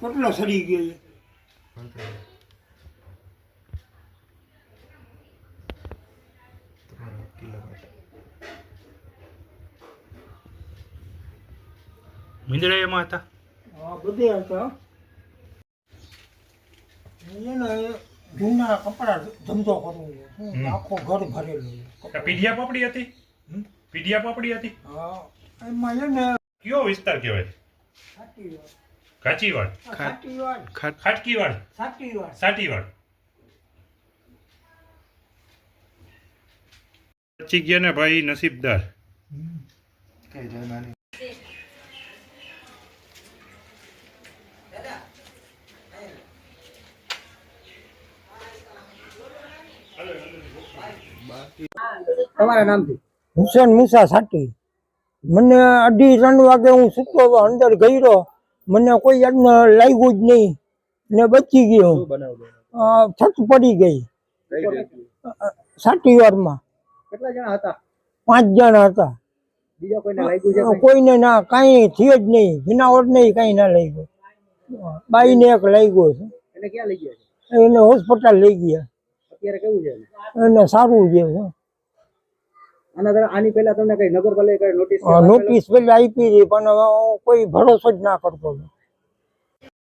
કેટલો સડી ગયો મીંદડા એમાં હતા? હા બધે હતા. એને જૂના કપડા ધંધો કરવો. આખો ઘર ભરેલું પીઢિયા પાપડી હતી? પીઢિયા પાપડી હતી? હા એમાં છે ને કયો વિસ્તાર કહેવાય? સાટીવાડ કાચીવાડ સાટીવાડ ખાટ ખાટકીવાડ સાટીવાડ સાટીવાડ બચી ગયા ને ભાઈ નસીબદાર. તમારા નામથી? હુસેન મુસા સાટી. મને અઢી ત્રણ વાગે હું સૂતો અંદર ગયો મને કોઈ યાદ લાગ્યું જ નહીં. ને બચી ગયો. છત પડી ગઈ. સાટી સાટીવાડમાં કેટલા જણા હતા? પાંચ જણા હતા. કોઈને ના કઈ? કોઈને ના કાંઈ થયું જ નહીં. જનાવર નહીં કઈ ના લઈ બાઈને એક ને એક લઈ ગયો છે? એને હોસ્પિટલ લઈ ગયા. અત્યારે કેવું છે? એને? એને સારું છે આના આની પહેલા તમને કઈ નગરપાલિકા કઈ નોટિસ નોટિસ પેલી આપી પણ કોઈ ભરોસો જ ના કરતો.